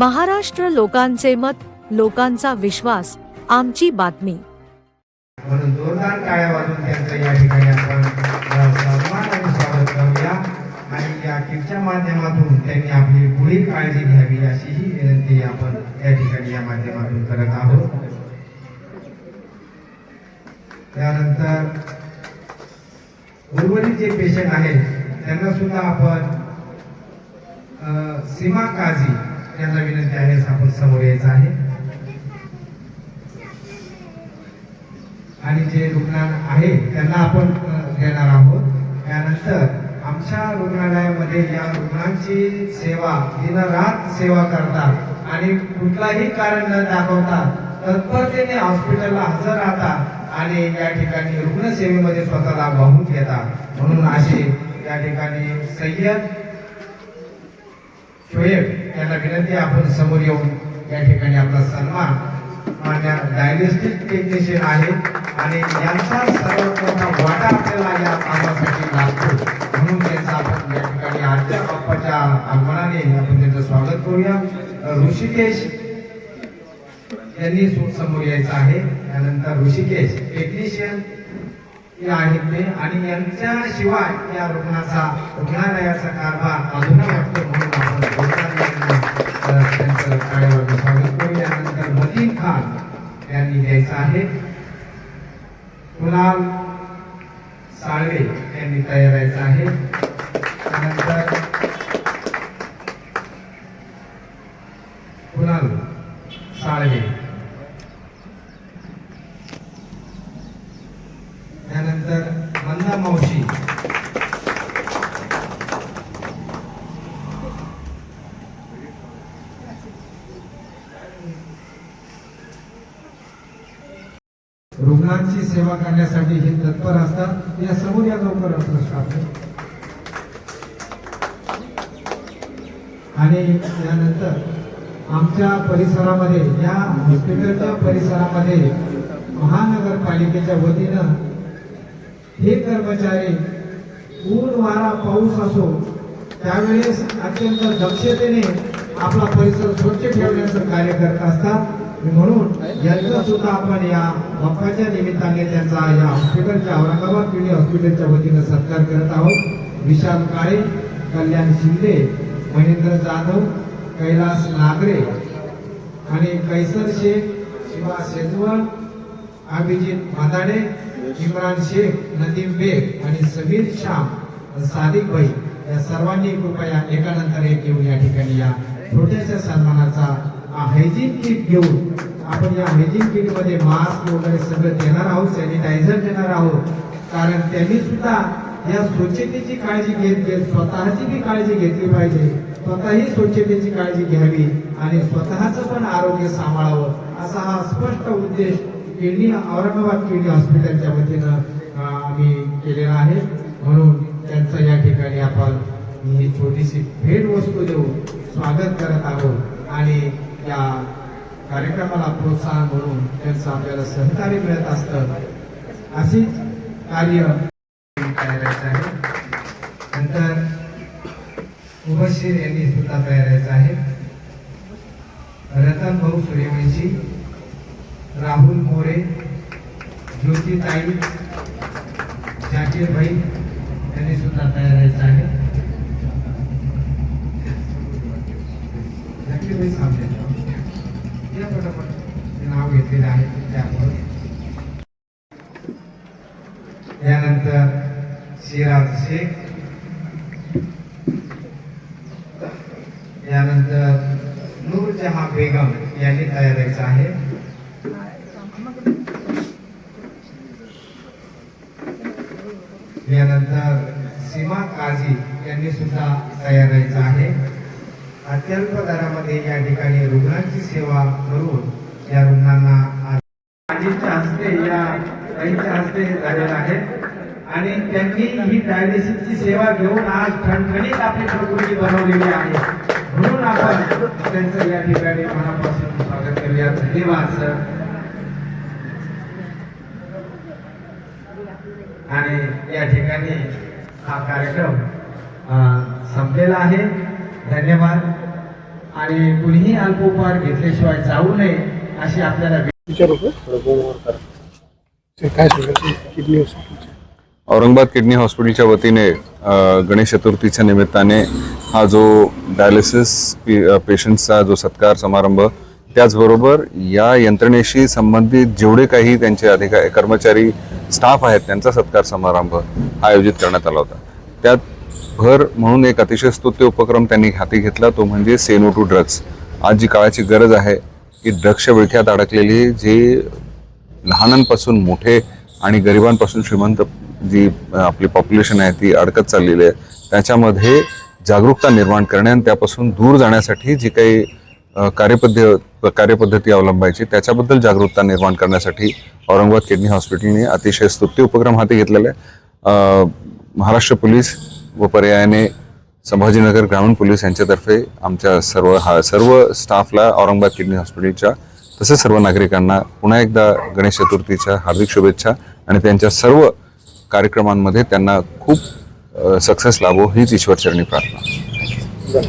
महाराष्ट्र लोकांचे मत लोकांचा विश्वास आमची बातमी. म्हणून जोरदार टाळ्या वाजून त्यांचं या ठिकाणी आपण सन्मान आणि स्वागत करूया. आणि या किटच्या माध्यमातून त्यांनी आपली पुढील काळजी घ्यावी अशीही विनंती आपण या ठिकाणी या माध्यमातून करत आहोत. त्यानंतर उर्वरित जे पेशंट आहेत त्यांना सुद्धा आपण सीमा काझी यांना विनंती आहे आपण समोर यायचं आहे. आणि जे रुग्ण आहे त्यांना आपण घेणार आहोत. त्यानंतर आमच्या रुग्णालयामध्ये या रुग्णांची सेवा दिनरात सेवा करतात आणि कुठलाही कारण न दाखवता तत्परतेने हॉस्पिटलला हजर राहतात आणि या ठिकाणी रुग्णसेवेमध्ये स्वतःला वाहून घेतात. म्हणून असे या ठिकाणी सय्यद शोएब यांना विनंती आपण समोर येऊन या ठिकाणी आपला सन्मान मान्य डायग्नोस्टिक टेक्निशियन आहे आणि यांचा सर्वात मोठा वाटा आपल्याला या कामासाठी लागतो. म्हणून त्यांचा आपण या ठिकाणी आजच्या बाप्पाच्या आगमनाने आपण त्यांचं स्वागत करूया. ऋषिकेश यांनी समोर यायचं आहे. त्यानंतर ऋषिकेश टेक्निशियन हे आहेत ते आणि यांच्याशिवाय या रुग्णाचा रुग्णालयाचा कारभार अजूनही वाटतो आहे. कुणाल साळवे यांनी तयार व्हायचं आहे त्यानंतर कुणाल साळवे त्यानंतर मंदा मावशी रुग्णांची सेवा करण्यासाठी हे तत्पर असतात. या समोर या लवकर प्रश्न आणि त्यानंतर आमच्या परिसरामध्ये या हॉस्पिटलच्या परिसरामध्ये महानगरपालिकेच्या वतीनं हे कर्मचारी ऊन वारा पाऊस असो त्यावेळेस अत्यंत दक्षतेने आपला परिसर स्वच्छ ठेवण्याचं कार्य करत असतात. म्हणून यांचा सुद्धा आपण या बाप्पाच्या निमित्ताने त्यांचा या हॉस्पिटलच्या औरंगाबाद पिढी हॉस्पिटलच्या वतीनं सत्कार करत आहोत. विशाल काळे कल्याण शिंदे महेंद्र जाधव कैलास नागरे आणि कैसर शेख शिवा शेजवळ अभिजित मादाडे इम्रान शेख नदीम बेग आणि समीर शाम सादिक भाई. या सर्वांनी कृपया एकानंतर एक येऊन या ठिकाणी या छोट्याशा सन्मानाचा हायजीन किट घेऊन आपण या हायजीन किटमध्ये मास्क वगैरे सगळं देणार आहोत सॅनिटायझर देणार आहोत. कारण त्यांनी सुद्धा या स्वच्छतेची काळजी घेत घेत स्वतःची बी काळजी घेतली पाहिजे. स्वतःही स्वच्छतेची काळजी घ्यावी आणि स्वतःच पण आरोग्य सांभाळावं. असा हा स्पष्ट उद्देश किडनी औरंगाबाद किडनी हॉस्पिटलच्या वतीनं आम्ही केलेला आहे. म्हणून त्यांचं या ठिकाणी आपण ही छोटीशी भेट वस्तू देऊन स्वागत करत आहोत. आणि या कार्यक्रमाला प्रोत्साहन म्हणून त्यांचं आपल्याला सहकार्य मिळत असतं. अशीच कार्य करायचं आहे. नंतर उभशीर यांनी सुद्धा तयारायचं आहे. रतन भाऊ सूर्यवंशी राहुल मोरे ज्योतिताई जाकीर भाई यांनी सुद्धा तयारायचं आहे. जाकीर भाई सामने या पटापट नाव घेतलेलं आहे त्यामुळे. यानंतर सिराज शेख. यानंतर नूरजहा बेगम यांनी तयार तयारायचं आहे. यानंतर सीमा काझी यांनी सुद्धा तयार राहायचं आहे. अत्यल्प दरामध्ये या ठिकाणी रुग्णांची सेवा करून या रुग्णांना आजीच्या हस्ते या ताईच्या हस्ते झालेला आहे. आणि त्यांनी ही डायलिसिसची सेवा घेऊन आज ठणठणीत आपली प्रकृती बनवलेली आहे. म्हणून आपण त्यांचं या ठिकाणी मनापासून स्वागत करूया. धन्यवाद सर. आणि या ठिकाणी हा कार्यक्रम संपलेला आहे. धन्यवाद. आणि कुणीही अल्पोपहार घेतल्याशिवाय जाऊ नये अशी आपल्याला औरंगाबाद किडनी हॉस्पिटलच्या वतीने गणेश चतुर्थीच्या निमित्ताने हा जो डायलिसिस पेशंटचा जो सत्कार समारंभ त्याचबरोबर या यंत्रणेशी संबंधित जेवढे काही त्यांचे अधिकारी कर्मचारी स्टाफ आहेत त्यांचा सत्कार समारंभ आयोजित करण्यात आला होता. त्यात भर म्हणून एक अतिशय स्तुत्य उपक्रम त्यांनी हाती घेतला तो म्हणजे सेनो टू ड्रग्स. आज जी काळाची गरज आहे की ड्रग्सच्या विळख्यात अडकलेली जे लहानांपासून मोठे आणि गरिबांपासून श्रीमंत जी आपली पॉप्युलेशन आहे ती अडकत चाललेली आहे. त्याच्यामध्ये जागरूकता निर्माण करणे आणि त्यापासून दूर जाण्यासाठी जी काही कार्यपद्ध कार्यपद्धती अवलंबायची त्याच्याबद्दल जागरूकता निर्माण करण्यासाठी औरंगाबाद किडनी हॉस्पिटलने अतिशय स्तुत्य उपक्रम हाती घेतलेला आहे. महाराष्ट्र पोलीस व पर्यायाने संभाजीनगर ग्रामीण पोलीस यांच्यातर्फे आमच्या सर्व हा सर्व स्टाफला औरंगाबाद किडनी हॉस्पिटलच्या तसेच सर्व नागरिकांना पुन्हा एकदा गणेश चतुर्थीच्या हार्दिक शुभेच्छा आणि त्यांच्या सर्व कार्यक्रमांमध्ये त्यांना खूप सक्सेस लाभो हीच ईश्वरचरणी प्रार्थना.